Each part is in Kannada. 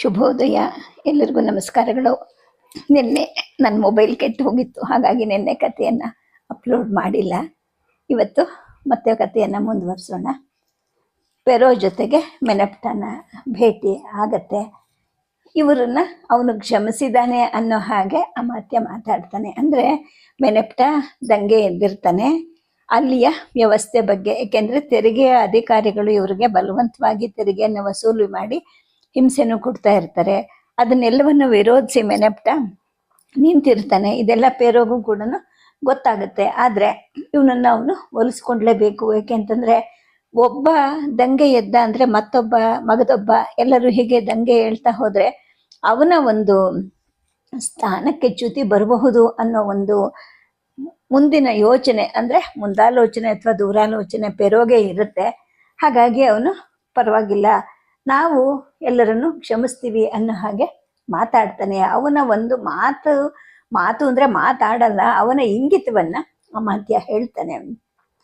ಶುಭೋದಯ. ಎಲ್ಲರಿಗೂ ನಮಸ್ಕಾರಗಳು. ನಿನ್ನೆ ನನ್ನ ಮೊಬೈಲ್ ಕೆಟ್ಟು ಹೋಗಿತ್ತು. ಹಾಗಾಗಿ ನಿನ್ನೆ ಕಥೆಯನ್ನು ಅಪ್ಲೋಡ್ ಮಾಡಿಲ್ಲ. ಇವತ್ತು ಮತ್ತೆ ಕಥೆಯನ್ನು ಮುಂದುವರಿಸೋಣ. ಪೆರೋ ಜೊತೆಗೆ ಮೆನಪ್ಟನ ಭೇಟಿ ಆಗತ್ತೆ. ಇವರನ್ನ ಅವನು ಕ್ಷಮಿಸಿದ್ದಾನೆ ಅನ್ನೋ ಹಾಗೆ ಅಮಾತ್ಯ ಮಾತಾಡ್ತಾನೆ. ಅಂದರೆ ಮೆನೆಪ್ಟ ದಂಗೆ ಎದ್ದಿರ್ತಾನೆ. ಅಲ್ಲಿಯ ವ್ಯವಸ್ಥೆ ಬಗ್ಗೆ, ಏಕೆಂದರೆ ತೆರಿಗೆಯ ಅಧಿಕಾರಿಗಳು ಇವರಿಗೆ ಬಲವಂತವಾಗಿ ತೆರಿಗೆಯನ್ನು ವಸೂಲಿ ಮಾಡಿ ಹಿಂಸೆನೂ ಕೊಡ್ತಾ ಇರ್ತಾರೆ. ಅದನ್ನೆಲ್ಲವನ್ನು ವಿರೋಧಿಸಿ ಮೆನೆಪ್ಟ ನಿಂತಿರ್ತಾನೆ. ಇದೆಲ್ಲ ಪೇರೋಗು ಕೂಡ ಗೊತ್ತಾಗುತ್ತೆ. ಆದರೆ ಇವನನ್ನ ಅವನು ಒಲಿಸ್ಕೊಂಡ್ಲೇಬೇಕು ಏಕೆಂತಂದರೆ ಒಬ್ಬ ದಂಗೆ ಎದ್ದ ಅಂದರೆ ಮತ್ತೊಬ್ಬ ಮಗದೊಬ್ಬ ಎಲ್ಲರೂ ಹೀಗೆ ದಂಗೆ ಹೇಳ್ತಾ ಹೋದರೆ ಅವನ ಒಂದು ಸ್ಥಾನಕ್ಕೆ ಚ್ಯುತಿ ಬರಬಹುದು ಅನ್ನೋ ಒಂದು ಮುಂದಿನ ಯೋಚನೆ ಅಂದರೆ ಮುಂದಾಲೋಚನೆ ಅಥವಾ ದೂರಾಲೋಚನೆ ಪೆರೋಗೆ ಇರುತ್ತೆ. ಹಾಗಾಗಿ ಅವನು ಪರವಾಗಿಲ್ಲ. ನಾವು ಎಲ್ಲರನ್ನು ಕ್ಷಮಿಸ್ತೀವಿ ಅನ್ನೋ ಹಾಗೆ ಮಾತಾಡ್ತಾನೆ. ಅವನ ಒಂದು ಮಾತು ಮಾತು ಅಂದರೆ ಮಾತಾಡಲ್ಲ, ಅವನ ಇಂಗಿತವನ್ನ ಅಮಾತ್ಯ ಹೇಳ್ತಾನೆ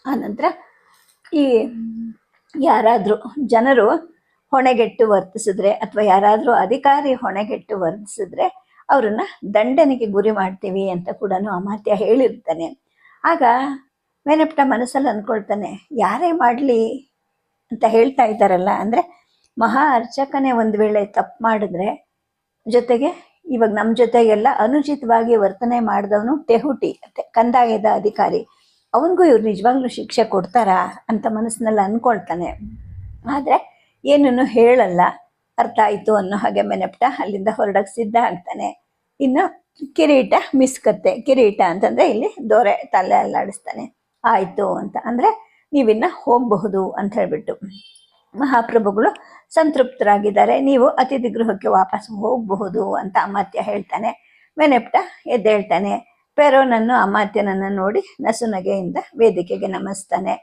ಆನಂತರ ಈ ಯಾರಾದರೂ ಜನರು ಹೊಣೆಗೆಟ್ಟು ವರ್ತಿಸಿದ್ರೆ ಅಥವಾ ಯಾರಾದರೂ ಅಧಿಕಾರಿ ಹೊಣೆಗೆಟ್ಟು ವರ್ತಿಸಿದ್ರೆ ಅವ್ರನ್ನ ದಂಡನೆಗೆ ಗುರಿ ಮಾಡ್ತೀವಿ ಅಂತ ಕೂಡ ಅಮಾತ್ಯ ಹೇಳಿರ್ತಾನೆ. ಆಗ ಮೇನಪ್ಪ ಮನಸ್ಸಲ್ಲಿ ಅಂದ್ಕೊಳ್ತಾನೆ, ಯಾರೇ ಮಾಡಲಿ ಅಂತ ಹೇಳ್ತಾ ಇದ್ದಾರಲ್ಲ, ಅಂದರೆ ಮಹಾ ಅರ್ಚಕನೇ ಒಂದು ವೇಳೆ ತಪ್ಪು ಮಾಡಿದ್ರೆ ಜೊತೆಗೆ ಇವಾಗ ನಮ್ಮ ಜೊತೆಗೆಲ್ಲ ಅನುಚಿತವಾಗಿ ವರ್ತನೆ ಮಾಡಿದವನು ಟೆಹುಟಿ ಕಂದಾಯದ ಅಧಿಕಾರಿ. ಅವನಿಗೂ ಇವ್ರು ನಿಜವಾಗ್ಲೂ ಶಿಕ್ಷೆ ಕೊಡ್ತಾರಾ ಅಂತ ಮನಸ್ಸಿನಲ್ಲಿ ಅಂದ್ಕೊಳ್ತಾನೆ ಆದರೆ ಏನನ್ನು ಹೇಳಲ್ಲ. ಅರ್ಥ ಆಯಿತು ಅನ್ನೋ ಹಾಗೆ ಮೆನಪ್ಟ ಅಲ್ಲಿಂದ ಹೊರಡಕ್ಕೆ ಸಿದ್ಧ ಆಗ್ತಾನೆ. ಇನ್ನು ಕಿರೀಟ ಮಿಸ್ಕತ್ತೆ ಕಿರೀಟ ಅಂತಂದರೆ ಇಲ್ಲಿ ದೊರೆ ತಲೆ ಅಲ್ಲಾಡಿಸ್ತಾನೆ ಆಯಿತು ಅಂತ. ಅಂದರೆ ನೀವಿನ್ನ ಹೋಗಬಹುದು ಅಂತ ಹೇಳ್ಬಿಟ್ಟು. ಮಹಾಪ್ರಭುಗಳು ಸಂತೃಪ್ತರಾಗಿದ್ದಾರೆ. ನೀವು ಅತಿಥಿ ಗೃಹಕ್ಕೆ ವಾಪಸ್ ಹೋಗಬಹುದು ಅಂತ ಅಮಾತ್ಯ ಹೇಳ್ತಾನೆ. ಮೆನೆಪ್ಟ ಎದ್ದೇಳ್ತಾನೆ. ಪೆರೋನನ್ನು ಅಮಾತ್ಯನನ್ನು ನೋಡಿ ನಸುನಗೆಯಿಂದ ವೇದಿಕೆಗೆ ನಮಿಸ್ತಾನೆ.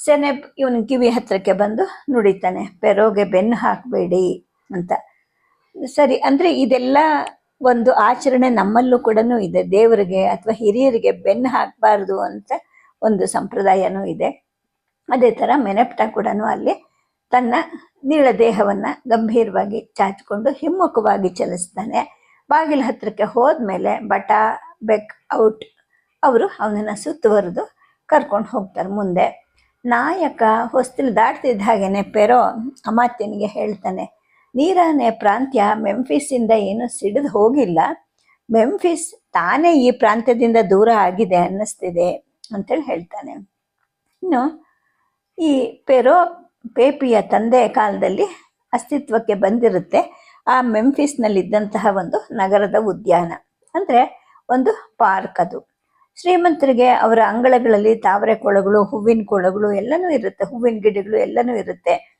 ಸೆನೆಪ್ ಇವನ ಕಿವಿ ಹತ್ರಕ್ಕೆ ಬಂದು ನುಡಿತಾನೆ. ಪೆರೋಗೆ ಬೆನ್ನು ಹಾಕಬೇಡಿ ಅಂತ. ಸರಿ, ಅಂದರೆ ಇದೆಲ್ಲ ಒಂದು ಆಚರಣೆ ನಮ್ಮಲ್ಲೂ ಕೂಡ ಇದೆ. ದೇವರಿಗೆ ಅಥವಾ ಹಿರಿಯರಿಗೆ ಬೆನ್ನು ಹಾಕಬಾರ್ದು ಅಂತ ಒಂದು ಸಂಪ್ರದಾಯನೂ ಇದೆ. ಅದೇ ಥರ ಮೆನೆಪ್ಟ ಕೂಡ ಅಲ್ಲಿ ತನ್ನ ನೀಳ ದೇಹವನ್ನು ಗಂಭೀರವಾಗಿ ಚಾಚಿಕೊಂಡು ಹಿಮ್ಮುಖವಾಗಿ ಚಲಿಸ್ತಾನೆ. ಬಾಗಿಲ ಹೋದ ಹೋದ್ಮೇಲೆ ಬಟ, ಬೆಕ್ ಔಟ್ ಅವರು ಅವನನ್ನು ಸುತ್ತುವರೆದು ಕರ್ಕೊಂಡು ಹೋಗ್ತಾರೆ ಮುಂದೆ. ನಾಯಕ ಹೊಸ್ತಿಲು ದಾಟ್ತಿದ್ದ ಹಾಗೇನೆ ಪೆರೋ ಅಮಾತ್ಯನಿಗೆ ಹೇಳ್ತಾನೆ, ನೀರಾನೆ ಪ್ರಾಂತ್ಯ ಮೆಂಫಿಸಿಂದ ಏನು ಸಿಡಿದು ಹೋಗಿಲ್ಲ. ಮೆಂಫಿಸ್ ತಾನೇ ಈ ಪ್ರಾಂತ್ಯದಿಂದ ದೂರ ಆಗಿದೆ ಅನ್ನಿಸ್ತಿದೆ ಅಂತೇಳಿ ಹೇಳ್ತಾನೆ. ಇನ್ನು ಈ ಪೆರೋ ಪೇಪಿಯ ತಂದೆಯ ಕಾಲದಲ್ಲಿ ಅಸ್ತಿತ್ವಕ್ಕೆ ಬಂದಿರುತ್ತೆ ಆ ಮೆಂಫಿಸ್ನಲ್ಲಿದ್ದಂತಹ ಒಂದು ನಗರದ ಉದ್ಯಾನ. ಅಂದರೆ ಒಂದು ಪಾರ್ಕ್ ಅದು. ಶ್ರೀಮಂತರಿಗೆ ಅವರ ಅಂಗಳಗಳಲ್ಲಿ ತಾವರೆ ಕೊಳಗಳು, ಹೂವಿನ ಕೊಳಗಳು ಎಲ್ಲನೂ ಇರುತ್ತೆ. ಹೂವಿನ ಗಿಡಗಳು ಎಲ್ಲನೂ ಇರುತ್ತೆ.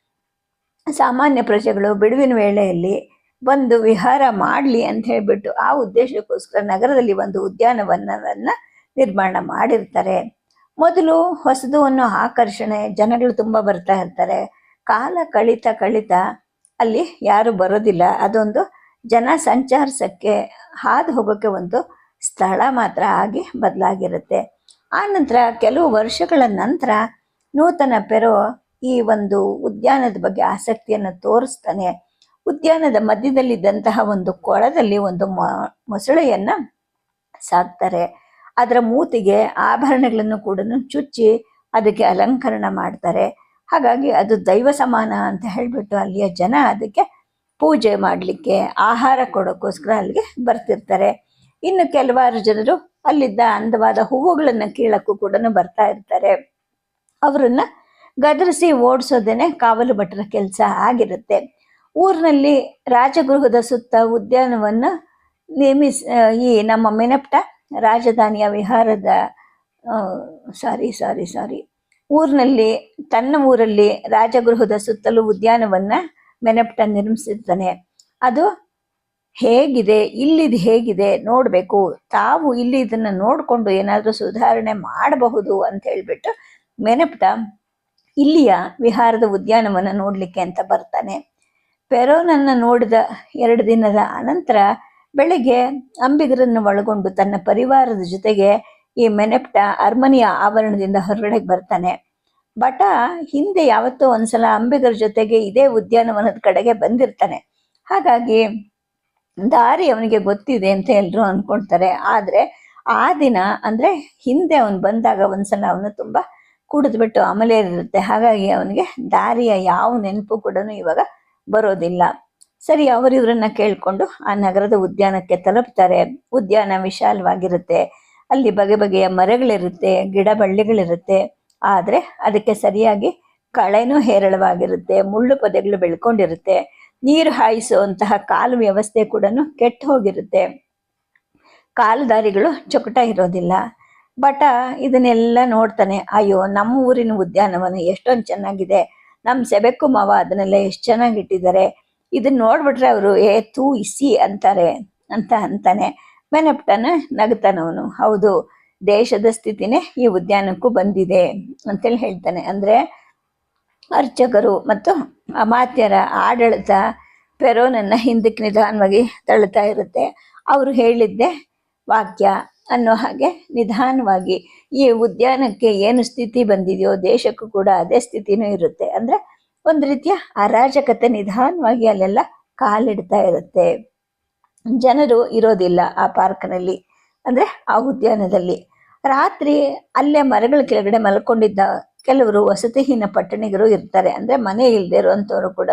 ಸಾಮಾನ್ಯ ಪ್ರಜೆಗಳು ಬಿಡುವಿನ ವೇಳೆಯಲ್ಲಿ ಬಂದು ವಿಹಾರ ಮಾಡಲಿ ಅಂತ ಹೇಳಿಬಿಟ್ಟು ಆ ಉದ್ದೇಶಕ್ಕೋಸ್ಕರ ನಗರದಲ್ಲಿ ಒಂದು ಉದ್ಯಾನವನವನ್ನು ನಿರ್ಮಾಣ ಮಾಡಿರ್ತಾರೆ. ಮೊದಲು ಹೊಸದು ಅನ್ನೋ ಆಕರ್ಷಣೆ, ಜನಗಳು ತುಂಬ ಬರ್ತಾ ಇರ್ತಾರೆ. ಕಾಲ ಕಳೀತಾ ಕಳೀತಾ ಅಲ್ಲಿ ಯಾರು ಬರೋದಿಲ್ಲ. ಅದೊಂದು ಜನ ಸಂಚಾರಿಸಕ್ಕೆ ಹಾದು ಹೋಗೋಕ್ಕೆ ಒಂದು ಸ್ಥಳ ಮಾತ್ರ ಆಗಿ ಬದಲಾಗಿರುತ್ತೆ. ಆ ನಂತರ ಕೆಲವು ವರ್ಷಗಳ ನಂತರ ನೂತನ ಪೆರೋ ಈ ಒಂದು ಉದ್ಯಾನದ ಬಗ್ಗೆ ಆಸಕ್ತಿಯನ್ನು ತೋರಿಸ್ತಾನೆ. ಉದ್ಯಾನದ ಮಧ್ಯದಲ್ಲಿದ್ದಂತಹ ಒಂದು ಕೊಳದಲ್ಲಿ ಒಂದು ಮೊಸಳೆಯನ್ನು ಸಾಕ್ತಾರೆ. ಅದರ ಮೂತಿಗೆ ಆಭರಣಗಳನ್ನು ಕೂಡ ಚುಚ್ಚಿ ಅದಕ್ಕೆ ಅಲಂಕರಣ ಮಾಡ್ತಾರೆ. ಹಾಗಾಗಿ ಅದು ದೈವ ಸಮಾನ ಅಂತ ಹೇಳಿಬಿಟ್ಟು ಅಲ್ಲಿಯ ಜನ ಅದಕ್ಕೆ ಪೂಜೆ ಮಾಡಲಿಕ್ಕೆ ಆಹಾರ ಕೊಡೋಕ್ಕೋಸ್ಕರ ಅಲ್ಲಿಗೆ ಬರ್ತಿರ್ತಾರೆ. ಇನ್ನು ಕೆಲವಾರು ಜನರು ಅಲ್ಲಿದ್ದ ಅಂದವಾದ ಹೂವುಗಳನ್ನು ಕೀಳಕ್ಕೂ ಕೂಡ ಬರ್ತಾ ಇರ್ತಾರೆ. ಅವರನ್ನ ಗದರಿಸಿ ಓಡಿಸೋದೇನೆ ಕಾವಲು ಭಟ್ರ ಕೆಲಸ ಆಗಿರುತ್ತೆ. ಊರಿನಲ್ಲಿ ರಾಜಗೃಹದ ಸುತ್ತ ಉದ್ಯಾನವನ್ನು ನೇಮಿಸ್, ಈ ನಮ್ಮ ಮೆನಪ್ಟ ರಾಜಧಾನಿಯ ವಿಹಾರದ ಸಾರಿ ಸಾರಿ ಸಾರಿ ಊರಿನಲ್ಲಿ, ತನ್ನ ಊರಲ್ಲಿ ರಾಜಗೃಹದ ಸುತ್ತಲೂ ಉದ್ಯಾನವನ್ನ ಮೆನಪ್ಟ ನಿರ್ಮಿಸಿರ್ತಾನೆ. ಅದು ಹೇಗಿದೆ, ಇಲ್ಲಿದು ಹೇಗಿದೆ ನೋಡಬೇಕು. ತಾವು ಇಲ್ಲಿ ಇದನ್ನು ನೋಡಿಕೊಂಡು ಏನಾದರೂ ಸುಧಾರಣೆ ಮಾಡಬಹುದು ಅಂತ ಹೇಳ್ಬಿಟ್ಟು ಮೆನಪ್ಟ ಇಲ್ಲಿಯ ವಿಹಾರದ ಉದ್ಯಾನವನ್ನು ನೋಡಲಿಕ್ಕೆ ಅಂತ ಬರ್ತಾನೆ. ಪೆರೋನನ್ನು ನೋಡಿದ ಎರಡು ದಿನದ ಅನಂತರ ಬೆಳಗ್ಗೆ ಅಂಬಿಗರನ್ನು ಒಳಗೊಂಡು ತನ್ನ ಪರಿವಾರದ ಜೊತೆಗೆ ಈ ಮೆನೆಪ್ಟ ಅರಮನೆಯ ಆವರಣದಿಂದ ಹೊರಗಡೆ ಬರ್ತಾನೆ. ಬಟ ಹಿಂದೆ ಯಾವತ್ತೋ ಒಂದ್ಸಲ ಅಂಬಿಗರ ಜೊತೆಗೆ ಇದೇ ಉದ್ಯಾನವನದ ಕಡೆಗೆ ಬಂದಿರ್ತಾನೆ. ಹಾಗಾಗಿ ದಾರಿ ಅವನಿಗೆ ಗೊತ್ತಿದೆ ಅಂತ ಎಲ್ಲರೂ ಅನ್ಕೊಳ್ತಾರೆ. ಆದ್ರೆ ಆ ದಿನ ಅಂದ್ರೆ ಹಿಂದೆ ಅವನು ಬಂದಾಗ ಒಂದ್ಸಲ ಅವನು ತುಂಬಾ ಕುಡಿದ್ಬಿಟ್ಟು ಅಮಲೇರಿರುತ್ತೆ. ಹಾಗಾಗಿ ಅವನಿಗೆ ದಾರಿಯ ಯಾವ ನೆನಪು ಕೂಡ ಇವಾಗ ಬರೋದಿಲ್ಲ. ಸರಿ, ಅವರು ಇವರನ್ನ ಕೇಳ್ಕೊಂಡು ಆ ನಗರದ ಉದ್ಯಾನಕ್ಕೆ ತಲುಪ್ತಾರೆ. ಉದ್ಯಾನ ವಿಶಾಲವಾಗಿರುತ್ತೆ. ಅಲ್ಲಿ ಬಗೆ ಬಗೆಯ ಮರಗಳಿರುತ್ತೆ, ಗಿಡ ಬಳ್ಳಿಗಳಿರುತ್ತೆ. ಆದರೆ ಅದಕ್ಕೆ ಸರಿಯಾಗಿ ಕಳೆನೂ ಹೇರಳವಾಗಿರುತ್ತೆ, ಮುಳ್ಳು ಪೊದೆಗಳು ಬೆಳ್ಕೊಂಡಿರುತ್ತೆ, ನೀರು ಹಾಯಿಸುವಂತಹ ಕಾಲು ವ್ಯವಸ್ಥೆ ಕೂಡ ಕೆಟ್ಟು ಹೋಗಿರುತ್ತೆ. ಕಾಲುದಾರಿಗಳು ಚೊಕಟ ಇರೋದಿಲ್ಲ. ಬಟ ಇದನ್ನೆಲ್ಲ ನೋಡ್ತಾನೆ, ಅಯ್ಯೋ, ನಮ್ಮ ಊರಿನ ಉದ್ಯಾನವನ ಎಷ್ಟೊಂದು ಚೆನ್ನಾಗಿದೆ. ನಮ್ಮ ಸೆಬೆಕ್ಕು ಮಾವ ಅದನ್ನೆಲ್ಲ ಎಷ್ಟು ಚೆನ್ನಾಗಿ ಇಟ್ಟಿದ್ದಾರೆ. ಇದನ್ನ ನೋಡ್ಬಿಟ್ರೆ ಅವರು, ಏ, ತೂ ಇಸಿ ಅಂತಾರೆ, ಅಂತ ಅಂತಾನೆ. ಮೆನಪ್ಟನ ನಗ್ತಾನವನು ಹೌದು, ದೇಶದ ಸ್ಥಿತಿನೇ ಈ ಉದ್ಯಾನಕ್ಕೂ ಬಂದಿದೆ, ಅಂತೇಳಿ ಹೇಳ್ತಾನೆ. ಅಂದ್ರೆ ಅರ್ಚಕರು ಮತ್ತು ಅಮಾತ್ಯರ ಆಡಳಿತ ಪೆರೋನನ್ನ ಹಿಂದಕ್ಕೆ ನಿಧಾನವಾಗಿ ತಳ್ಳುತ್ತಾ ಇರುತ್ತೆ. ಅವರು ಹೇಳಿದ್ದೆ ವಾಕ್ಯ ಅನ್ನೋ ಹಾಗೆ ನಿಧಾನವಾಗಿ, ಈ ಉದ್ಯಾನಕ್ಕೆ ಏನು ಸ್ಥಿತಿ ಬಂದಿದೆಯೋ, ದೇಶಕ್ಕೂ ಕೂಡ ಅದೇ ಸ್ಥಿತಿನೂ ಇರುತ್ತೆ. ಅಂದ್ರೆ ಒಂದು ರೀತಿಯ ಅರಾಜಕತೆ ನಿಧಾನವಾಗಿ ಅಲ್ಲೆಲ್ಲ ಕಾಲಿಡ್ತಾ ಇರುತ್ತೆ. ಜನರು ಇರೋದಿಲ್ಲ ಆ ಪಾರ್ಕ್ನಲ್ಲಿ, ಅಂದ್ರೆ ಆ ಉದ್ಯಾನದಲ್ಲಿ. ರಾತ್ರಿ ಅಲ್ಲೇ ಮರಗಳ ಕೆಳಗಡೆ ಮಲ್ಕೊಂಡಿದ್ದ ಕೆಲವರು ವಸತಿಹೀನ ಪಟ್ಟಣಿಗರು ಇರ್ತಾರೆ, ಅಂದ್ರೆ ಮನೆ ಇಲ್ಲದೆ ಇರುವಂಥವರು ಕೂಡ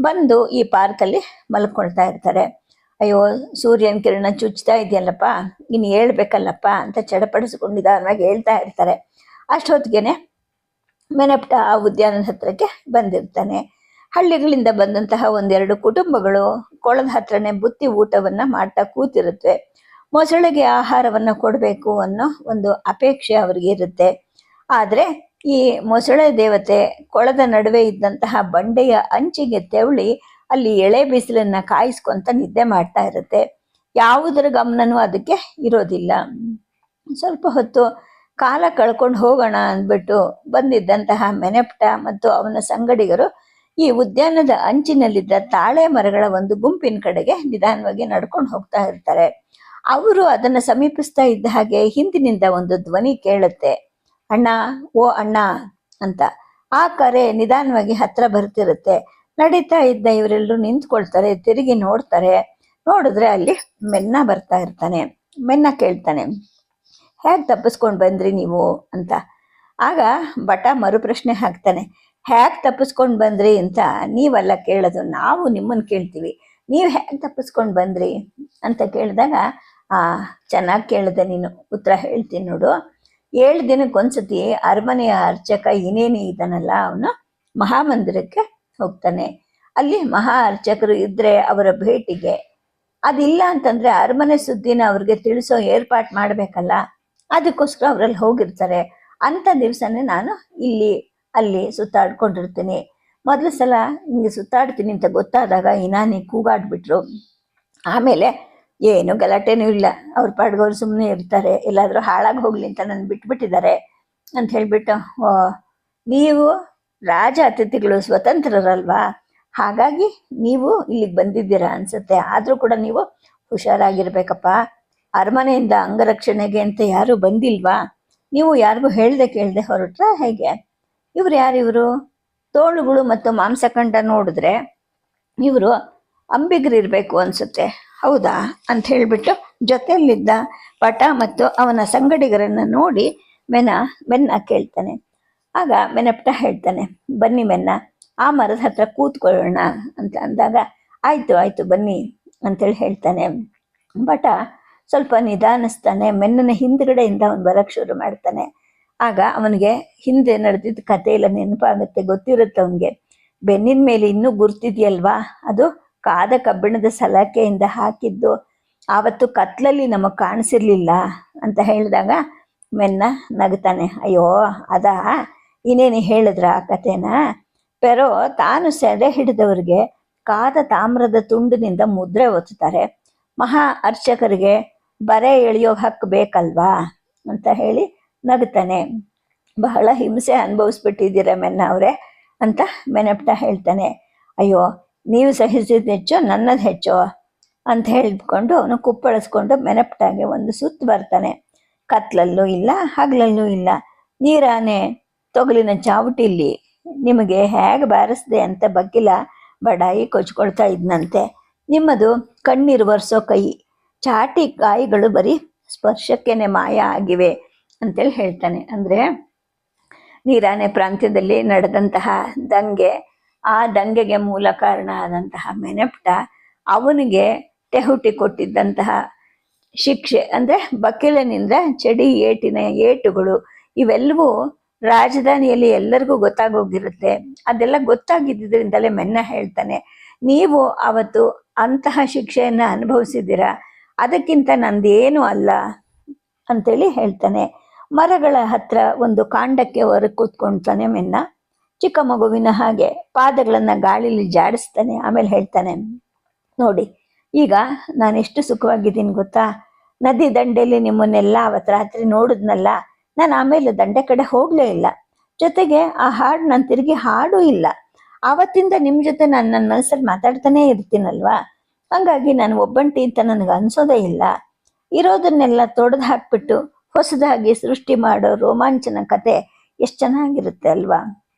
ಬಂದು ಈ ಪಾರ್ಕಲ್ಲಿ ಮಲ್ಕೊಳ್ತಾ ಇರ್ತಾರೆ. ಅಯ್ಯೋ, ಸೂರ್ಯನ ಕಿರಣ ಚುಚ್ತಾ ಇದೆಯಲ್ಲಪ್ಪ ಇನ್ನು ಹೇಳ್ಬೇಕಲ್ಲಪ್ಪ ಅಂತ ಚಡಪಡಿಸ್ಕೊಂಡು ಹೇಳ್ತಾ ಇರ್ತಾರೆ. ಅಷ್ಟೊತ್ತಿಗೆನೆ ಮೆನಪ್ಟ ಆ ಉದ್ಯಾನದ ಹತ್ರಕ್ಕೆ ಬಂದಿರ್ತಾನೆ. ಹಳ್ಳಿಗಳಿಂದ ಬಂದಂತಹ ಒಂದೆರಡು ಕುಟುಂಬಗಳು ಕೊಳದ ಹತ್ರನೇ ಬುತ್ತಿ ಊಟವನ್ನ ಮಾಡ್ತಾ ಕೂತಿರುತ್ತೆ. ಮೊಸಳೆಗೆ ಆಹಾರವನ್ನ ಕೊಡಬೇಕು ಅನ್ನೋ ಒಂದು ಅಪೇಕ್ಷೆ ಅವ್ರಿಗೆ ಇರುತ್ತೆ. ಆದರೆ ಈ ಮೊಸಳೆ ದೇವತೆ ಕೊಳದ ನಡುವೆ ಇದ್ದಂತಹ ಬಂಡೆಯ ಅಂಚಿಗೆ ತೆವಳಿ ಅಲ್ಲಿ ಎಳೆ ಬಿಸಿಲನ್ನು ಕಾಯಿಸ್ಕೊಂತ ನಿದ್ದೆ ಮಾಡ್ತಾ ಇರುತ್ತೆ. ಯಾವುದರ ಗಮನನೂ ಅದಕ್ಕೆ ಇರೋದಿಲ್ಲ. ಸ್ವಲ್ಪ ಹೊತ್ತು ಕಾಲ ಕಳ್ಕೊಂಡು ಹೋಗೋಣ ಅಂದ್ಬಿಟ್ಟು ಬಂದಿದ್ದಂತಹ ಮೆನೆಪ್ಟ ಮತ್ತು ಅವನ ಸಂಗಡಿಗರು ಈ ಉದ್ಯಾನದ ಅಂಚಿನಲ್ಲಿದ್ದ ತಾಳೆ ಮರಗಳ ಒಂದು ಗುಂಪಿನ ಕಡೆಗೆ ನಿಧಾನವಾಗಿ ನಡ್ಕೊಂಡು ಹೋಗ್ತಾ ಇರ್ತಾರೆ. ಅವರು ಅದನ್ನ ಸಮೀಪಿಸ್ತಾ ಇದ್ದ ಹಾಗೆ ಹಿಂದಿನಿಂದ ಒಂದು ಧ್ವನಿ ಕೇಳುತ್ತೆ. ಅಣ್ಣ, ಓ ಅಣ್ಣ ಅಂತ. ಆ ಕರೆ ನಿಧಾನವಾಗಿ ಹತ್ರ ಬರ್ತಿರುತ್ತೆ. ನಡೀತಾ ಇದ್ದ ಇವರೆಲ್ಲರೂ ನಿಂತ್ಕೊಳ್ತಾರೆ, ತಿರುಗಿ ನೋಡ್ತಾರೆ. ನೋಡಿದ್ರೆ ಅಲ್ಲಿ ಮೆನ್ನ ಬರ್ತಾ ಇರ್ತಾನೆ. ಮೆನ್ನ ಕೇಳ್ತಾನೆ. ಹೇಗೆ ತಪ್ಪಿಸ್ಕೊಂಡು ಬಂದ್ರಿ ನೀವು ಅಂತ. ಆಗ ಬಟ ಮರುಪ್ರಶ್ನೆ ಹಾಕ್ತಾನೆ ಹೇಗೆ ತಪ್ಪಿಸ್ಕೊಂಡು ಬಂದ್ರಿ ಅಂತ ನೀವೆಲ್ಲ ಕೇಳೋದು, ನಾವು ನಿಮ್ಮನ್ನು ಕೇಳ್ತೀವಿ. ನೀವು ಹೇಗೆ ತಪ್ಪಿಸ್ಕೊಂಡು ಬಂದ್ರಿ? ಅಂತ ಕೇಳಿದಾಗ, ಆ, ಚೆನ್ನಾಗಿ ಕೇಳಿದೆ ನೀನು, ಉತ್ತರ ಹೇಳ್ತೀನಿ ನೋಡು. ಏಳು ದಿನಕ್ಕೊಂದ್ಸತಿ ಅರಮನೆಯ ಅರ್ಚಕ ಏನೇನು ಇದ್ದಾನಲ್ಲ, ಅವನು ಮಹಾಮಂದಿರಕ್ಕೆ ಹೋಗ್ತಾನೆ. ಅಲ್ಲಿ ಮಹಾ ಅರ್ಚಕರು ಇದ್ರೆ ಅವರ ಭೇಟಿಗೆ. ಅದಿಲ್ಲ ಅಂತಂದ್ರೆ ಅರಮನೆ ಸುದ್ದಿನ ಅವ್ರಿಗೆ ತಿಳಿಸೋ ಏರ್ಪಾಟ್ ಮಾಡ್ಬೇಕಲ್ಲ. ಅದಕ್ಕೋಸ್ಕರ ಅವರಲ್ಲಿ ಹೋಗಿರ್ತಾರೆ. ಅಂತ ದಿವಸನೇ ನಾನು ಇಲ್ಲಿ ಅಲ್ಲಿ ಸುತ್ತಾಡ್ಕೊಂಡಿರ್ತೀನಿ. ಮೊದಲ ಸಲ ಹಿಂಗೆ ಸುತ್ತಾಡ್ತೀನಿ ಅಂತ ಗೊತ್ತಾದಾಗ ಇನಾನಿ ಕೂಗಾಡ್ಬಿಟ್ರು. ಆಮೇಲೆ ಏನು ಗಲಾಟೆನೂ ಇಲ್ಲ. ಅವ್ರ ಪಾಡ್ಗವ್ರು ಸುಮ್ಮನೆ ಇರ್ತಾರೆ. ಎಲ್ಲಾದರೂ ಹಾಳಾಗಿ ಹೋಗ್ಲಿ ಅಂತ ನನ್ನ ಬಿಟ್ಬಿಟ್ಟಿದ್ದಾರೆ ಅಂತ ಹೇಳಿಬಿಟ್ಟು "ಓ, ನೀವು ರಾಜ ಅತಿಥಿಗಳು ಸ್ವತಂತ್ರರಲ್ವಾ? ಹಾಗಾಗಿ ನೀವು ಇಲ್ಲಿಗೆ ಬಂದಿದ್ದೀರಾ ಅನ್ಸುತ್ತೆ. ಆದರೂ ಕೂಡ ನೀವು ಹುಷಾರಾಗಿರ್ಬೇಕಪ್ಪ. ಅರಮನೆಯಿಂದ ಅಂಗರಕ್ಷಣೆಗೆ ಅಂತ ಯಾರು ಬಂದಿಲ್ವಾ? ನೀವು ಯಾರಿಗೂ ಹೇಳ್ದೆ ಕೇಳ್ದೆ ಹೊರಟ್ರ ಹೇಗೆ? ಇವ್ರು ಯಾರಿವರು ತೋಳುಗಳು ಮತ್ತು ಮಾಂಸಖಂಡ ನೋಡಿದ್ರೆ ಇವರು ಅಂಬಿಗರಿರ್ಬೇಕು ಅನ್ಸುತ್ತೆ. ಹೌದಾ? ಅಂತ ಹೇಳಿಬಿಟ್ಟು ಜೊತೆಯಲ್ಲಿದ್ದ ಪಟ ಮತ್ತು ಅವನ ಸಂಗಡಿಗರನ್ನ ನೋಡಿ ಮೆನ, ಮೆನ್ನ ಕೇಳ್ತಾನೆ. ಆಗ ಮೆನಪಟ ಹೇಳ್ತಾನೆ, ಬನ್ನಿ ಮೆನ್ನ, ಆ ಮರದ ಹತ್ರ ಕೂತ್ಕೊಳ್ಳೋಣ ಅಂತ ಅಂದಾಗ, ಆಯ್ತು ಆಯ್ತು ಬನ್ನಿ ಅಂತೇಳಿ ಹೇಳ್ತಾನೆ. ಬಟ ಸ್ವಲ್ಪ ನಿಧಾನಿಸ್ತಾನೆ, ಮೆನ್ನನ ಹಿಂದ್ಗಡೆಯಿಂದ ಅವನು ಬರಕ್ಕೆ ಶುರು ಮಾಡ್ತಾನೆ. ಆಗ ಅವನಿಗೆ ಹಿಂದೆ ನಡೆದಿದ್ದ ಕಥೆ ಇಲ್ಲ ನೆನಪಾಗುತ್ತೆ, ಗೊತ್ತಿರುತ್ತೆ ಅವನಿಗೆ. ಬೆನ್ನಿನ ಮೇಲೆ ಇನ್ನೂ ಗುರ್ತಿದೆಯಲ್ವಾ? ಅದು ಕಾದ ಕಬ್ಬಿಣದ ಸಲಾಕೆಯಿಂದ ಹಾಕಿದ್ದು. ಆವತ್ತು ಕತ್ಲಲ್ಲಿ ನಮಗೆ ಕಾಣಿಸಿರ್ಲಿಲ್ಲ ಅಂತ ಹೇಳಿದಾಗ ಮೆನ್ನ ನಗ್ತಾನೆ, ಅಯ್ಯೋ, ಅದಾ? ಇನ್ನೇನು ಹೇಳಿದ್ರ ಆ ಕಥೆನ? ಪೆರೋ, ತಾನು ಸೆರೆ ಹಿಡಿದವರಿಗೆ ಕಾದ ತಾಮ್ರದ ತುಂಡಿನಿಂದ ಮುದ್ರೆ ಒತ್ತುತ್ತಾರೆ ಮಹಾ ಅರ್ಚಕರಿಗೆ ಬರೆ ಎಳೆಯೋ ಹಕ್ಕು ಬೇಕಲ್ವಾ? ಅಂತ ಹೇಳಿ ನಗ್ತಾನೆ. ಬಹಳ ಹಿಂಸೆ ಅನುಭವಿಸ್ಬಿಟ್ಟಿದ್ದೀರ ಮೆನ್ನ ಅವರೇ ಅಂತ ಮೆನಪ್ಟ ಹೇಳ್ತಾನೆ. ಅಯ್ಯೋ, ನೀವು ಸಹಿಸಿದ ಹೆಚ್ಚು, ನನ್ನದು ಹೆಚ್ಚು ಅಂತ ಹೇಳ್ಕೊಂಡು ಅವನು ಕುಪ್ಪಳಿಸ್ಕೊಂಡು ಮೆನಪ್ಟಾಗೆ ಒಂದು ಸುತ್ತು ಬರ್ತಾನೆ. ಕತ್ಲಲ್ಲೂ ಇಲ್ಲ, ಹಗಲಲ್ಲೂ ಇಲ್ಲ. ನೀರಾನೆ, ತೊಗಲಿನ ಚಾವಟಿಲಿ ನಿಮಗೆ ಹೇಗೆ ಬಾರಿಸ್ದೆ ಅಂತ ಬಗ್ಗಿಲ್ಲ. ಬಡಾಯಿ ಕೊಚ್ಕೊಳ್ತಾ ಇದ್ನಂತೆ. ನಿಮ್ಮದು ಕಣ್ಣೀರು ಒರೆಸೋ ಕೈ. ಚಾಟಿ ಕಾಯಿಗಳು ಬರೀ ಸ್ಪರ್ಶಕ್ಕೇನೆ ಮಾಯ ಆಗಿವೆ ಅಂತೇಳಿ ಹೇಳ್ತಾನೆ. ಅಂದರೆ ನೀರಾನೆ ಪ್ರಾಂತ್ಯದಲ್ಲಿ ನಡೆದಂತಹ ದಂಗೆ, ಆ ದಂಗೆಗೆ ಮೂಲ ಕಾರಣ ಆದಂತಹ ಮೆನೆಪ್ಟ, ಅವನಿಗೆ ತೆಹುಟಿ ಕೊಟ್ಟಿದ್ದಂತಹ ಶಿಕ್ಷೆ, ಅಂದರೆ ಬಕೆಲನಿಂದ ಚಡಿ ಏಟಿನ ಏಟುಗಳು, ಇವೆಲ್ಲವೂ ರಾಜಧಾನಿಯಲ್ಲಿ ಎಲ್ಲರಿಗೂ ಗೊತ್ತಾಗೋಗಿರುತ್ತೆ. ಅದೆಲ್ಲ ಗೊತ್ತಾಗಿದ್ದರಿಂದಲೇ ಮೆನ್ನ ಹೇಳ್ತಾನೆ. ನೀವು ಅವತ್ತು ಅಂತಹ ಶಿಕ್ಷೆಯನ್ನು ಅನುಭವಿಸಿದ್ದೀರಾ? ಅದಕ್ಕಿಂತ ನಂದೇನು ಅಲ್ಲ ಅಂತೇಳಿ ಹೇಳ್ತಾನೆ. ಮರಗಳ ಹತ್ರ ಒಂದು ಕಾಂಡಕ್ಕೆ ಹೊರ ಕೂತ್ಕೊಳ್ತಾನೆ ಮೆನ್ನ. ಚಿಕ್ಕ ಮಗುವಿನ ಹಾಗೆ ಪಾದಗಳನ್ನ ಗಾಳಿಲಿ ಜಾಡಿಸ್ತಾನೆ. ಆಮೇಲೆ ಹೇಳ್ತಾನೆ, ನೋಡಿ, ಈಗ ನಾನು ಎಷ್ಟು ಸುಖವಾಗಿದ್ದೀನಿ ಗೊತ್ತಾ? ನದಿ ದಂಡೆಯಲ್ಲಿ ನಿಮ್ಮನ್ನೆಲ್ಲ ಅವತ್ತು ರಾತ್ರಿ ನೋಡಿದ್ನಲ್ಲ? ನಾನು ಆಮೇಲೆ ದಂಡೆ ಕಡೆ ಹೋಗಲೇ ಇಲ್ಲ. ಜೊತೆಗೆ ಆ ಹಾಡು ನಾನು ತಿರುಗಿ ಹಾಡೂ ಇಲ್ಲ. ಆವತ್ತಿಂದ ನಿಮ್ಮ ಜೊತೆ ನಾನು ನನ್ನ ಮನಸ್ಸಲ್ಲಿ ಮಾತಾಡ್ತಾನೇ ಇರ್ತೀನಲ್ವಾ? ಹಂಗಾಗಿ ನಾನು ಒಬ್ಬಂಟಿ ಅಂತ ನನಗೆ ಅನ್ಸೋದೇ ಇಲ್ಲ. ಇರೋದನ್ನೆಲ್ಲ ತೊಡೆದು ಹಾಕ್ಬಿಟ್ಟು ಹೊಸದಾಗಿ ಸೃಷ್ಟಿ ಮಾಡೋ ರೋಮಾಂಚನ ಕತೆ ಎಷ್ಟು ಚೆನ್ನಾಗಿರುತ್ತೆ ಅಲ್ವಾ?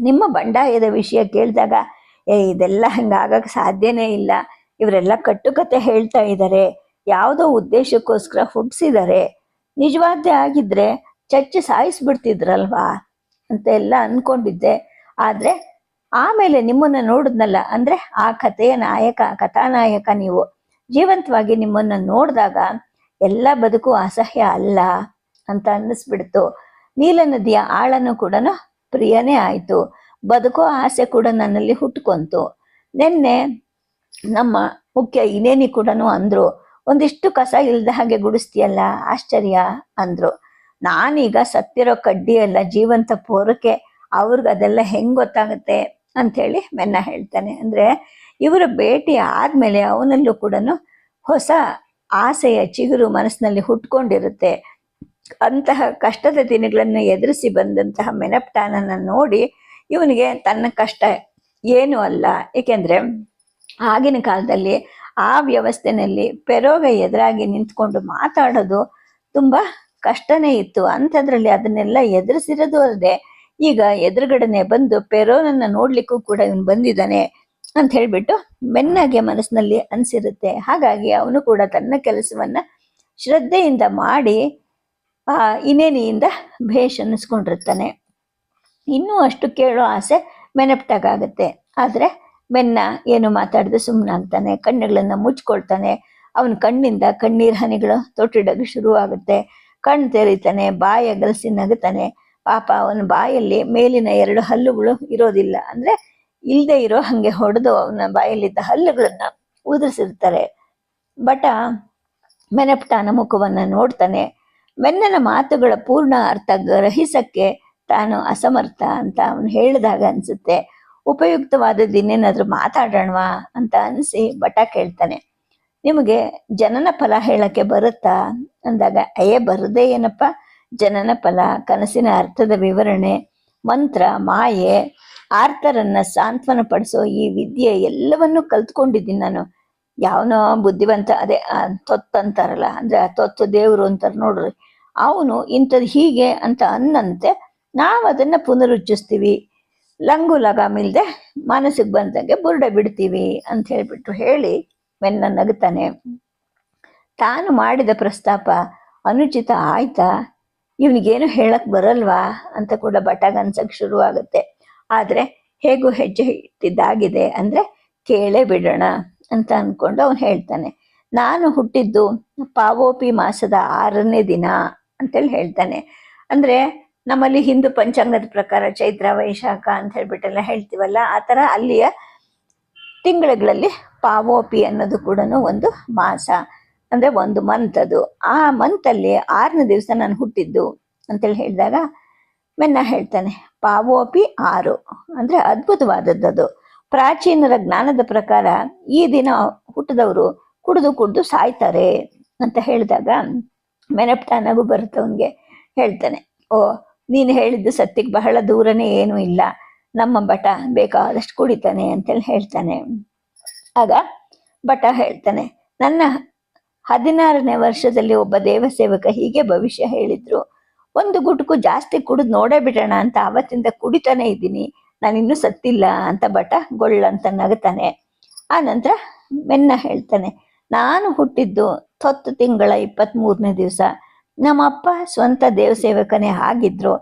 ನಿಮ್ಮ ಬಂಡಾಯದ ವಿಷಯ ಕೇಳಿದಾಗ, ಏ, ಇದೆಲ್ಲ ಹಂಗಾಗಕ್ಕೆ ಸಾಧ್ಯನೇ ಇಲ್ಲ. ಇವರೆಲ್ಲ ಕಟ್ಟುಕತೆ ಹೇಳ್ತಾ ಇದ್ದಾರೆ ಯಾವುದೋ ಉದ್ದೇಶಕ್ಕೋಸ್ಕರ ಹುಟ್ಟಿಸಿದ್ದಾರೆ ನಿಜವಾದ್ದೇ ಆಗಿದ್ರೆ ಚಚ್ಚಿ ಸಾಯಿಸ್ಬಿಡ್ತಿದ್ರಲ್ವಾ? ಅಂತ ಎಲ್ಲ ಅನ್ಕೊಂಡಿದ್ದೆ. ಆದ್ರೆ ಆಮೇಲೆ ನಿಮ್ಮನ್ನ ನೋಡಿದ್ನಲ್ಲ, ಅಂದ್ರೆ ಆ ಕಥೆಯ ನಾಯಕ, ಕಥಾನಾಯಕ ನೀವು ಜೀವಂತವಾಗಿ ನಿಮ್ಮನ್ನ ನೋಡಿದಾಗ ಎಲ್ಲ ಬದುಕು ಅಸಹ್ಯ ಅಲ್ಲ ಅಂತ ಅನ್ನಿಸ್ಬಿಡ್ತು. ನೀಲ ನದಿಯ ಆಳನು ಕೂಡ ಪ್ರಿಯನೇ ಆಯ್ತು. ಬದುಕೋ ಆಸೆ ಕೂಡ ನನ್ನಲ್ಲಿ ಹುಟ್ಕೊಂತು. ನಿನ್ನೆ ನಮ್ಮ ಮುಖ್ಯ ಇನೇನಿ ಕೂಡ ಅಂದ್ರು, ಒಂದಿಷ್ಟು ಕಸ ಇಲ್ದ ಹಾಗೆ ಗುಡಿಸ್ತೀಯಲ್ಲ, ಆಶ್ಚರ್ಯ ಅಂದ್ರು. ನಾನೀಗ ಸತ್ತಿರೋ ಕಡ್ಡಿ ಅಲ್ಲ ಜೀವಂತ ಪೋರಕ್ಕೆ ಅವ್ರಿಗೆ ಅದೆಲ್ಲ ಹೆಂಗ್ ಗೊತ್ತಾಗುತ್ತೆ? ಅಂಥೇಳಿ ಮೆನ್ನ ಹೇಳ್ತಾನೆ. ಅಂದ್ರೆ ಇವರ ಭೇಟಿ ಆದಮೇಲೆ ಅವನಲ್ಲೂ ಕೂಡ ಹೊಸ ಆಸೆಯ ಚಿಗುರು ಮನಸ್ಸಿನಲ್ಲಿ ಹುಟ್ಕೊಂಡಿರುತ್ತೆ. ಅಂತಹ ಕಷ್ಟದ ದಿನಗಳನ್ನು ಎದುರಿಸಿ ಬಂದಂತಹ ಮೆನಪ್ಟಾನನ್ನ ನೋಡಿ ಇವನಿಗೆ ತನ್ನ ಕಷ್ಟ ಏನು ಅಲ್ಲ. ಏಕೆಂದರೆ ಆಗಿನ ಕಾಲದಲ್ಲಿ ಆ ವ್ಯವಸ್ಥೆನಲ್ಲಿ ಪೆರೋಗ ಎದುರಾಗಿ ನಿಂತ್ಕೊಂಡು ಮಾತಾಡೋದು ತುಂಬಾ ಕಷ್ಟನೇ ಇತ್ತು. ಅಂಥದ್ರಲ್ಲಿ ಅದನ್ನೆಲ್ಲ ಎದುರಿಸಿರೋದು ಅಲ್ಲದೆ ಈಗ ಎದುರುಗಡೆನೆ ಬಂದು ಪೆರೋನನ್ನ ನೋಡ್ಲಿಕ್ಕೂ ಕೂಡ ಇವನು ಬಂದಿದ್ದಾನೆ ಅಂತ ಹೇಳ್ಬಿಟ್ಟು ಮೆನ್ನಾಗೆ ಮನಸ್ಸಿನಲ್ಲಿ ಅನ್ಸಿರುತ್ತೆ. ಹಾಗಾಗಿ ಅವನು ಕೂಡ ತನ್ನ ಕೆಲಸವನ್ನ ಶ್ರದ್ಧೆಯಿಂದ ಮಾಡಿ, ಆ ಇನೇನಿಯಿಂದ ಭೇಷ್ ಅನ್ನಿಸ್ಕೊಂಡಿರ್ತಾನೆ. ಇನ್ನೂ ಅಷ್ಟು ಕೇಳೋ ಆಸೆ ಮೆನಪ್ಟಾಗುತ್ತೆ ಆದ್ರೆ ಮೆನ್ನ ಏನು ಮಾತಾಡದೆ ಸುಮ್ಮನಾಗ್ತಾನೆ ಕಣ್ಣುಗಳನ್ನು ಮುಚ್ಕೊಳ್ತಾನೆ. ಅವನ ಕಣ್ಣಿಂದ ಕಣ್ಣೀರ್ ಹನಿಗಳು ತೊಟ್ಟಿಡೋಕೆ ಶುರುವಾಗುತ್ತೆ. ಕಣ್ಣು ತೆರೀತಾನೆ, ಬಾಯ ಗಲಸಿ ನಗುತ್ತಾನೆ. ಪಾಪ ಅವನ ಬಾಯಲ್ಲಿ ಮೇಲಿನ ಎರಡು ಹಲ್ಲುಗಳು ಇರೋದಿಲ್ಲ. ಅಂದ್ರೆ ಇಲ್ಲದೆ ಇರೋ ಹಂಗೆ ಹೊಡೆದು ಅವನ ಬಾಯಲ್ಲಿದ್ದ ಹಲ್ಲುಗಳನ್ನ ಉದುರಿಸಿರ್ತಾರೆ. ಬಟ ಮೆನಪ್ಟಾನ ಮುಖವನ್ನ ನೋಡ್ತಾನೆ. ಮೆನ್ನನ ಮಾತುಗಳ ಪೂರ್ಣ ಅರ್ಥ ಗ್ರಹಿಸಕ್ಕೆ ತಾನು ಅಸಮರ್ಥ ಅಂತ ಅವನು ಹೇಳಿದಾಗ ಅನ್ಸುತ್ತೆ. ಉಪಯುಕ್ತವಾದದ್ದನ್ನೇನಾದ್ರೂ ಮಾತಾಡೋಣವಾ ಅಂತ ಅನಿಸಿ ಬಟ ಕೇಳ್ತಾನೆ. ನಿಮಗೆ ಜನನ ಫಲ ಹೇಳಕ್ಕೆ ಬರುತ್ತಾ? ಅಂದಾಗ, ಅಯ್ಯೇ, ಬರದೇ ಏನಪ್ಪ? ಜನನ ಫಲ, ಕನಸಿನ ಅರ್ಥದ ವಿವರಣೆ, ಮಂತ್ರ, ಮಾಯೆ, ಆರ್ತರನ್ನ ಸಾಂತ್ವನ ಪಡಿಸೋ ಈ ವಿದ್ಯೆ ಎಲ್ಲವನ್ನೂ ಕಲ್ತ್ಕೊಂಡಿದ್ದೀನಿ ನಾನು. ಯಾವನೋ ಬುದ್ಧಿವಂತ, ಅದೇ ತೊತ್ತ ತೊತ್ತು ಅಂತಾರಲ್ಲ, ಅಂದ್ರೆ ಆ ತೊತ್ತು ದೇವರು ಅಂತಾರೆ ನೋಡ್ರಿ. ಅವನು ಇಂಥದ್ದು ಹೀಗೆ ಅಂತ ಅನ್ನಂತೆ ನಾವು ಅದನ್ನ ಪುನರುಚ್ಚಿಸ್ತೀವಿ ಲಂಗು ಲಗಾಮಿಲ್ದೆ ಮನಸ್ಸಿಗೆ ಬಂದಂಗೆ ಬುರುಡೆ ಬಿಡ್ತೀವಿ ಅಂತ ಹೇಳ್ಬಿಟ್ಟು ಹೇಳಿ ಮೆನ್ನ ನಗುತ್ತಾನೆ ತಾನು ಮಾಡಿದ ಪ್ರಸ್ತಾಪ ಅನುಚಿತ ಆಯ್ತಾ? ಇವನಿಗೇನು ಹೇಳಕ್ ಬರಲ್ವಾ ಅಂತ ಕೂಡ ಬಟಾಗ ಅನ್ಸಕ್ ಶುರು ಆಗುತ್ತೆ. ಆದ್ರೆ ಹೇಗೂ ಹೆಜ್ಜೆ ಇಟ್ಟಿದ್ದಾಗಿದೆ ಅಂದ್ರೆ ಕೇಳೇ ಬಿಡೋಣ ಅಂತ ಅನ್ಕೊಂಡು ಅವನು ಹೇಳ್ತಾನೆ. ನಾನು ಹುಟ್ಟಿದ್ದು ಪಾವೋಪಿ ಮಾಸದ ಆರನೇ ದಿನ ಅಂತೇಳಿ ಹೇಳ್ತಾನೆ. ಅಂದ್ರೆ ನಮ್ಮಲ್ಲಿ ಹಿಂದೂ ಪಂಚಾಂಗದ ಪ್ರಕಾರ ಚೈತ್ರ, ವೈಶಾಖ ಅಂತ ಹೇಳ್ಬಿಟ್ಟೆಲ್ಲ ಹೇಳ್ತೀವಲ್ಲ, ಆ ಥರ ಅಲ್ಲಿಯ ತಿಂಗಳುಗಳಲ್ಲಿ ಪಾವೋಪಿ ಅನ್ನೋದು ಕೂಡ ಒಂದು ಮಾಸ. ಅಂದ್ರೆ ಒಂದು ಮಂತ್ ಅದು. ಆ ಮಂತಲ್ಲಿ ಆರನೇ ದಿವಸ ನಾನು ಹುಟ್ಟಿದ್ದು ಅಂತೇಳಿ ಹೇಳಿದಾಗ ಮೆನ್ನ ಹೇಳ್ತಾನೆ. ಪಾವೋಪಿ ಆರು. ಅಂದ್ರೆ ಅದ್ಭುತವಾದದ್ದು ಅದು. ಪ್ರಾಚೀನರ ಜ್ಞಾನದ ಪ್ರಕಾರ ಈ ದಿನ ಹುಟ್ಟಿದವರು ಕುಡಿದು ಕುಡಿದು ಸಾಯ್ತಾರೆ ಅಂತ ಹೇಳಿದಾಗ ಮೆನಪ್ಟ ನಗು ಬರುತ್ತೆ ಅವನಿಗೆ ಹೇಳ್ತಾನೆ. ಓ, ನೀನು ಹೇಳಿದ್ದು ಸತ್ಯಕ್ಕೆ ಬಹಳ ದೂರನೇ ಏನೂ ಇಲ್ಲ. ನಮ್ಮ ಬಟ ಬೇಕಾದಷ್ಟು ಕುಡಿತಾನೆ ಅಂತೇಳಿ ಹೇಳ್ತಾನೆ. ಆಗ ಬಟ ಹೇಳ್ತಾನೆ, ನನ್ನ ಹದಿನಾರನೇ ವರ್ಷದಲ್ಲಿ ಒಬ್ಬ ದೇವಸೇವಕ ಹೀಗೆ ಭವಿಷ್ಯ ಹೇಳಿದ್ರು, ಒಂದು ಗುಟುಕು ಜಾಸ್ತಿ ಕುಡಿದು ನೋಡೇ ಬಿಡೋಣ ಅಂತ ಅವತ್ತಿಂದ ಕುಡಿತಾನೆ ಇದ್ದೀನಿ. ನಾನು ಇನ್ನೂ ಸತ್ತಿಲ್ಲ ಅಂತ ಬಟ ಗೊಳ್ಳಂತ ನಗತಾನೆ. ಆ ನಂತರ ಮೆನ್ನ ಹೇಳ್ತಾನೆ, ನಾನು ಹುಟ್ಟಿದ್ದು ತೊತ್ತು ತಿಂಗಳ ಇಪ್ಪತ್ತ್ಮೂರನೇ ದಿವಸ. ನಮ್ಮಪ್ಪ ಸ್ವಂತ ದೇವಸೇವಕನೇ ಆಗಿದ್ರು.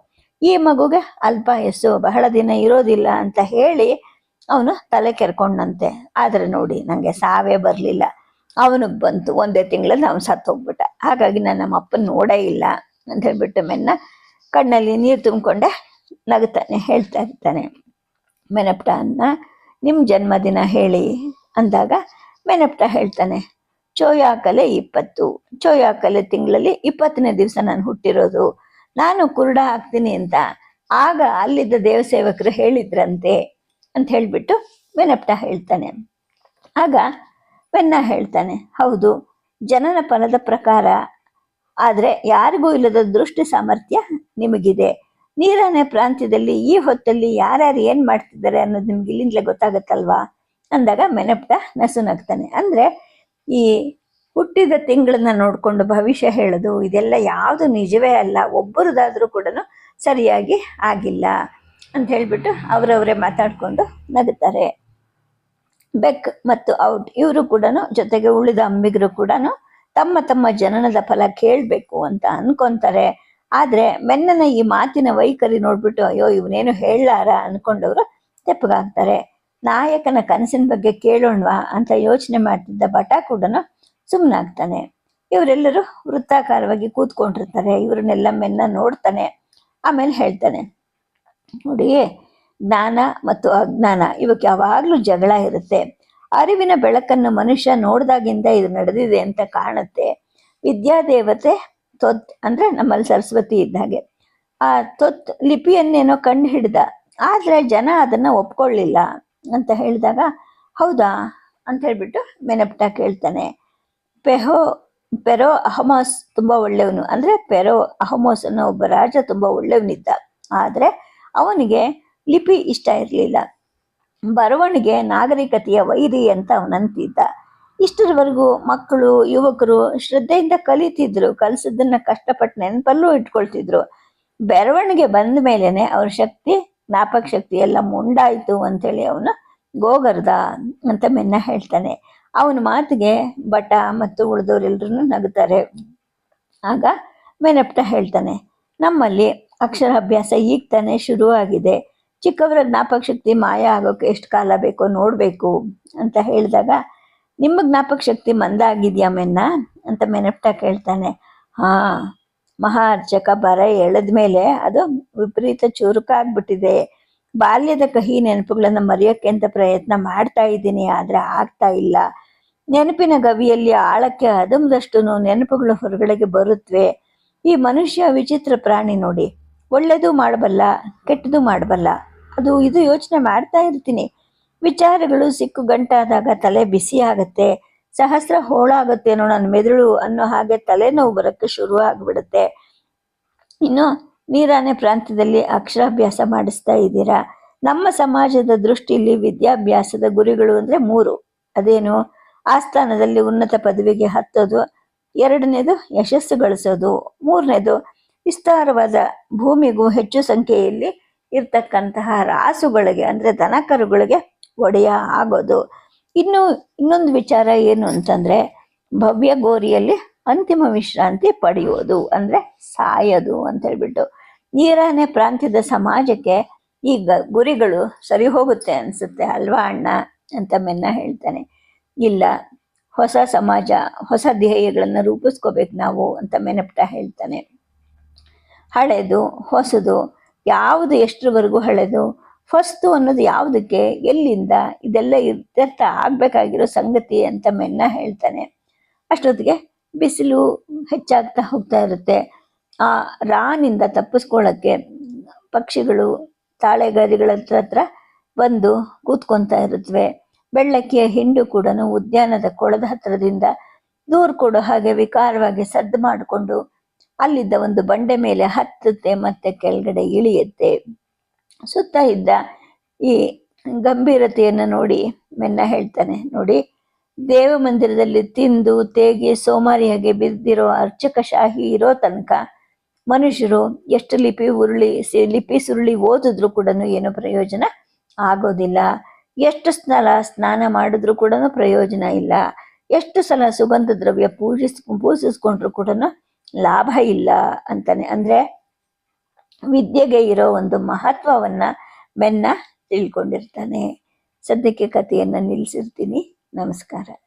ಈ ಮಗುಗೆ ಅಲ್ಪಾಯಸ್ಸು ಬಹಳ ದಿನ ಇರೋದಿಲ್ಲ ಅಂತ ಹೇಳಿ ಅವನು ತಲೆ ಕೆರ್ಕೊಂಡಂತೆ. ಆದರೆ ನೋಡಿ ನನಗೆ ಸಾವೇ ಬರಲಿಲ್ಲ. ಅವನಿಗೆ ಬಂತು, ಒಂದೇ ತಿಂಗಳಲ್ಲಿ ಅವನು ಸತ್ತೋಗ್ಬಿಟ್ಟ. ಹಾಗಾಗಿ ನಾನು ನಮ್ಮ ಅಪ್ಪನ ನೋಡೇ ಇಲ್ಲ ಅಂತ ಹೇಳ್ಬಿಟ್ಟು ಮೆನ್ನ ಕಣ್ಣಲ್ಲಿ ನೀರು ತುಂಬಿಕೊಂಡೆ ನಗುತ್ತಾನೆ, ಹೇಳ್ತಾ ಇರ್ತಾನೆ. ಮೆನಪ್ಟ ಅನ್ನ ನಿಮ್ಮ ಜನ್ಮದಿನ ಹೇಳಿ ಅಂದಾಗ ಮೆನಪ್ಟ ಹೇಳ್ತಾನೆ ಚೋಯಾಕಲೆ ಇಪ್ಪತ್ತು ಚೋಯಾಕಲೆ ತಿಂಗಳಲ್ಲಿ ಇಪ್ಪತ್ತನೇ ದಿವಸ ನಾನು ಹುಟ್ಟಿರೋದು. ನಾನು ಕುರುಡ ಹಾಕ್ತೀನಿ ಅಂತ ಆಗ ಅಲ್ಲಿದ್ದ ದೇವಸೇವಕರು ಹೇಳಿದ್ರಂತೆ ಅಂತ ಹೇಳ್ಬಿಟ್ಟು ಮೆನಪ್ಟ ಹೇಳ್ತಾನೆ. ಆಗ ವೆನ್ನ ಹೇಳ್ತಾನೆ. ಹೌದು, ಜನನ ಫಲದ ಪ್ರಕಾರ. ಆದರೆ ಯಾರಿಗೂ ಇಲ್ಲದ ದೃಷ್ಟಿ ಸಾಮರ್ಥ್ಯ ನಿಮಗಿದೆ. ನೀರನೇ ಪ್ರಾಂತ್ಯದಲ್ಲಿ ಈ ಹೊತ್ತಲ್ಲಿ ಯಾರ್ಯಾರು ಏನು ಮಾಡ್ತಿದ್ದಾರೆ ಅನ್ನೋದು ನಿಮ್ಗೆ ಇಲ್ಲಿಂದಲೇ ಗೊತ್ತಾಗತ್ತಲ್ವಾ? ಅಂದಾಗ ಮೆನಪ್ಟ ನಸು ನಗ್ತಾನೆ ಅಂದರೆ ಈ ಹುಟ್ಟಿದ ತಿಂಗಳನ್ನ ನೋಡಿಕೊಂಡು ಭವಿಷ್ಯ ಹೇಳೋದು, ಇದೆಲ್ಲ ಯಾವುದು ನಿಜವೇ ಅಲ್ಲ, ಒಬ್ಬರದಾದರೂ ಕೂಡ ಸರಿಯಾಗಿ ಆಗಿಲ್ಲ ಅಂತ ಹೇಳಿಬಿಟ್ಟು ಅವರವರೇ ಮಾತಾಡಿಕೊಂಡು ನಗುತ್ತಾರೆ ಬೆಕ್ ಮತ್ತು ಔಟ್ ಇವರು ಕೂಡ ಜೊತೆಗೆ ಉಳಿದ ಅಂಬಿಗರು ಕೂಡ ತಮ್ಮ ತಮ್ಮ ಜನನದ ಫಲ ಕೇಳಬೇಕು ಅಂತ ಅನ್ಕೊಂತಾರೆ. ಆದ್ರೆ ಮೆನ್ನನ ಈ ಮಾತಿನ ವೈಖರಿ ನೋಡ್ಬಿಟ್ಟು ಅಯ್ಯೋ ಇವನೇನು ಹೇಳಲಾರ ಅನ್ಕೊಂಡವರು ತೆಪ್ಪಗಾಗ್ತಾರೆ ನಾಯಕನ ಕನಸಿನ ಬಗ್ಗೆ ಕೇಳೋಣವಾ ಅಂತ ಯೋಚನೆ ಮಾಡ್ತಿದ್ದ ಬಟ ಕೂಡ ಸುಮ್ಮನಾಗ್ತಾನೆ ಇವರೆಲ್ಲರೂ ವೃತ್ತಾಕಾರವಾಗಿ ಕೂತ್ಕೊಂಡಿರ್ತಾರೆ. ಇವ್ರನ್ನೆಲ್ಲ ಮೆನ್ನ ನೋಡ್ತಾನೆ. ಆಮೇಲೆ ಹೇಳ್ತಾನೆ ನೋಡಿ ಜ್ಞಾನ ಮತ್ತು ಅಜ್ಞಾನ ಇವಕ್ಕೆ ಯಾವಾಗಲೂ ಜಗಳ ಇರುತ್ತೆ. ಅರಿವಿನ ಬೆಳಕನ್ನು ಮನುಷ್ಯ ನೋಡಿದಾಗಿಂದ ಇದು ನಡೆದಿದೆ ಅಂತ ಕಾಣುತ್ತೆ. ವಿದ್ಯಾದೇವತೆ ತೊತ್ ಅಂದ್ರೆ ನಮ್ಮಲ್ಲಿ ಸರಸ್ವತಿ ಇದ್ದ ಹಾಗೆ. ಆ ತೊತ್ ಲಿಪಿಯನ್ನೇನೋ ಕಂಡು ಹಿಡ್ದ. ಆದ್ರೆ ಜನ ಅದನ್ನ ಒಪ್ಕೊಳ್ಳಿಲ್ಲ ಅಂತ ಹೇಳಿದಾಗ, ಹೌದಾ? ಅಂತ ಹೇಳ್ಬಿಟ್ಟು ಮೆನಪ್ಟ ಕೇಳ್ತಾನೆ. ಪೆಹೋ, ಪೆರೋ ಅಹಮೋಸ್ ತುಂಬಾ ಒಳ್ಳೆಯವನು. ಅಂದ್ರೆ ಪೆರೋ ಅಹಮೋಸ್ ಅನ್ನೋ ಒಬ್ಬ ರಾಜ ತುಂಬಾ ಒಳ್ಳೆಯವನಿದ್ದ. ಆದ್ರೆ ಅವನಿಗೆ ಲಿಪಿ ಇಷ್ಟ ಇರಲಿಲ್ಲ. ಬರವಣಿಗೆ ನಾಗರಿಕತೆಯ ವೈರಿ ಅಂತ ಅವನಂತಿದ್ದ ಇಷ್ಟರವರೆಗೂ ಮಕ್ಕಳು, ಯುವಕರು ಶ್ರದ್ಧೆಯಿಂದ ಕಲಿತಿದ್ರು ಕಲಿಸೋದನ್ನ ಕಷ್ಟಪಟ್ಟು ನೆನಪಲ್ಲೂ ಇಟ್ಕೊಳ್ತಿದ್ರು. ಬೆರವಣಿಗೆ ಬಂದ ಮೇಲೇನೆ ಅವ್ರ ಶಕ್ತಿ, ಜ್ಞಾಪಕ ಶಕ್ತಿ ಎಲ್ಲ ಮುಂಡಾಯಿತು ಅಂತೇಳಿ ಅವನು ಗೋಗರ್ದ ಅಂತ ಮೆನ್ನ ಹೇಳ್ತಾನೆ. ಅವನ ಮಾತಿಗೆ ಬಟ ಮತ್ತು ಉಳಿದವರೆಲ್ಲರೂ ನಗುತ್ತಾರೆ ಆಗ ಮೆನಪ್ಟ ಹೇಳ್ತಾನೆ, ನಮ್ಮಲ್ಲಿ ಅಕ್ಷರಾಭ್ಯಾಸ ಈಗ ತಾನೇ ಶುರುವಾಗಿದೆ. ಚಿಕ್ಕವರ ಜ್ಞಾಪಕ ಶಕ್ತಿ ಮಾಯ ಆಗೋಕೆ ಎಷ್ಟು ಕಾಲ ಬೇಕೋ ನೋಡಬೇಕು ಅಂತ ಹೇಳಿದಾಗ ನಿಮ್ಮ ಜ್ಞಾಪಕ ಶಕ್ತಿ ಮಂದಾಗಿದ್ಯಾ ಮೆನ್ನ? ಅಂತ ಮೆನಪ್ಟ ಕೇಳ್ತಾನೆ. ಹಾ ಮಹಾ ಅರ್ಚಕ ಬರ ಎಳೆದ ಮೇಲೆ ಅದು ವಿಪರೀತ ಚುರುಕ ಆಗ್ಬಿಟ್ಟಿದೆ. ಬಾಲ್ಯದ ಕಹಿ ನೆನಪುಗಳನ್ನ ಮರೆಯೋಕ್ಕೆ ಅಂತ ಪ್ರಯತ್ನ ಮಾಡ್ತಾ ಇದ್ದೀನಿ, ಆದ್ರೆ ಆಗ್ತಾ ಇಲ್ಲ. ನೆನಪಿನ ಗವಿಯಲ್ಲಿ ಆಳಕ್ಕೆ ಅದಮದಷ್ಟು ನೆನಪುಗಳು ಹೊರಗಡೆಗೆ ಬರುತ್ತವೆ ಈ ಮನುಷ್ಯ ವಿಚಿತ್ರ ಪ್ರಾಣಿ ನೋಡಿ. ಒಳ್ಳೇದು ಮಾಡಬಲ್ಲ, ಕೆಟ್ಟದು ಮಾಡಬಲ್ಲ. ಅದು ಇದು ಯೋಚನೆ ಮಾಡ್ತಾ ಇರ್ತೀನಿ. ವಿಚಾರಗಳು ಸಿಕ್ಕು ಗಂಟಾದಾಗ ತಲೆ ಬಿಸಿ ಆಗತ್ತೆ. ಸಹಸ್ರ ಹೋಳಾಗುತ್ತೇನೋ ನನ್ನ ಮೆದುಳು ಅನ್ನೋ ಹಾಗೆ ತಲೆನೋವು ಬರೋಕ್ಕೆ ಶುರು ಆಗ್ಬಿಡುತ್ತೆ. ಇನ್ನು ನೀರಾನೆ ಪ್ರಾಂತ್ಯದಲ್ಲಿ ಅಕ್ಷರಾಭ್ಯಾಸ ಮಾಡಿಸ್ತಾ ಇದ್ದೀರಾ? ನಮ್ಮ ಸಮಾಜದ ದೃಷ್ಟಿಯಲ್ಲಿ ವಿದ್ಯಾಭ್ಯಾಸದ ಗುರಿಗಳು ಅಂದ್ರೆ ಮೂರು. ಅದೇನು? ಆಸ್ಥಾನದಲ್ಲಿ ಉನ್ನತ ಪದವಿಗೆ ಹತ್ತೋದು, ಎರಡನೇದು ಯಶಸ್ಸು ಗಳಿಸೋದು, ಮೂರನೇದು ವಿಸ್ತಾರವಾದ ಭೂಮಿಗೂ ಹೆಚ್ಚು ಸಂಖ್ಯೆಯಲ್ಲಿ ಇರ್ತಕ್ಕಂತಹ ರಾಸುಗಳಿಗೆ ಅಂದ್ರೆ ದನಕರುಗಳಿಗೆ ಒಡೆಯ ಆಗೋದು ಇನ್ನು ಇನ್ನೊಂದು ವಿಚಾರ ಏನು ಅಂತಂದ್ರೆ ಭವ್ಯ ಗೋರಿಯಲ್ಲಿ ಅಂತಿಮ ವಿಶ್ರಾಂತಿ ಪಡೆಯೋದು ಅಂದ್ರೆ ಸಾಯೋದು ಅಂತ ಹೇಳ್ಬಿಟ್ಟು. ನೀರಾನೆ ಪ್ರಾಂತ್ಯದ ಸಮಾಜಕ್ಕೆ ಈ ಗುರಿಗಳು ಸರಿ ಹೋಗುತ್ತೆ ಅನ್ಸುತ್ತೆ ಅಲ್ವಾ ಅಣ್ಣ ಅಂತ ಮೆನ್ನ ಹೇಳ್ತಾನೆ. ಇಲ್ಲ, ಹೊಸ ಸಮಾಜ, ಹೊಸ ಧ್ಯೇಯಗಳನ್ನು ರೂಪಿಸ್ಕೋಬೇಕು ನಾವು ಅಂತ ಮೆನಪ್ಟ ಹೇಳ್ತಾನೆ. ಹಳೆದು, ಹೊಸದು ಯಾವುದು ಎಷ್ಟರವರೆಗೂ ಹಳೆದು? ಫಸ್ಟು ಅನ್ನೋದು ಯಾವುದಕ್ಕೆ? ಎಲ್ಲಿಂದ? ಇದೆಲ್ಲ ಇತ್ಯರ್ಥ ಆಗಬೇಕಾಗಿರೋ ಸಂಗತಿ ಅಂತ ಮೆನ್ನ ಹೇಳ್ತಾನೆ. ಅಷ್ಟೊತ್ತಿಗೆ ಬಿಸಿಲು ಹೆಚ್ಚಾಗ್ತಾ ಹೋಗ್ತಾ ಇರುತ್ತೆ. ಆ ರಾನಿಂದ ತಪ್ಪಿಸ್ಕೊಳ್ಳೋಕ್ಕೆ ಪಕ್ಷಿಗಳು ತಾಳೆಗರಿಗಳ ಹತ್ರ ಬಂದು ಕೂತ್ಕೊಂತಾ ಇರುತ್ತವೆ ಬೆಳ್ಳಕ್ಕಿಯ ಹಿಂಡು ಕೂಡ ಉದ್ಯಾನದ ಕೊಳದ ಹತ್ರದಿಂದ ದೂರ ಕೊಡೋ ಹಾಗೆ ವಿಕಾರವಾಗಿ ಸದ್ದು ಮಾಡಿಕೊಂಡು ಅಲ್ಲಿದ್ದ ಒಂದು ಬಂಡೆ ಮೇಲೆ ಹತ್ತುತ್ತೆ ಮತ್ತೆ ಕೆಳಗಡೆ ಇಳಿಯುತ್ತೆ. ಸುತ್ತ ಇದ್ದ ಈ ಗಂಭೀರತೆಯನ್ನು ನೋಡಿ ಮೆನ್ನ ಹೇಳ್ತಾನೆ, ನೋಡಿ ದೇವ ಮಂದಿರದಲ್ಲಿ ತಿಂದು ತೇಗಿ ಸೋಮಾರಿಯಾಗಿ ಬಿದ್ದಿರೋ ಅರ್ಚಕಶಾಹಿ ಇರೋ ತನಕ ಮನುಷ್ಯರು ಎಷ್ಟು ಲಿಪಿ ಉರುಳಿ ಲಿಪಿ ಸುರುಳಿ ಓದಿದ್ರು ಕೂಡ ಏನು ಪ್ರಯೋಜನ ಆಗೋದಿಲ್ಲ. ಎಷ್ಟು ಸಲ ಸ್ನಾನ ಮಾಡಿದ್ರು ಕೂಡ ಪ್ರಯೋಜನ ಇಲ್ಲ. ಎಷ್ಟು ಸಲ ಸುಗಂಧ ದ್ರವ್ಯ ಪೂಜಿಸ್, ಪೂಜಿಸ್ಕೊಂಡ್ರು ಕೂಡ ಲಾಭ ಇಲ್ಲ ಅಂತಾನೆ. ಅಂದ್ರೆ ವಿದ್ಯೆಗೆ ಇರೋ ಒಂದು ಮಹತ್ವವನ್ನ ಬೆನ್ನ ತಿಳ್ಕೊಂಡಿರ್ತಾನೆ. ಸದ್ಯಕ್ಕೆ ಕಥೆಯನ್ನ ನಿಲ್ಲಿಸಿರ್ತೀನಿ ನಮಸ್ಕಾರ.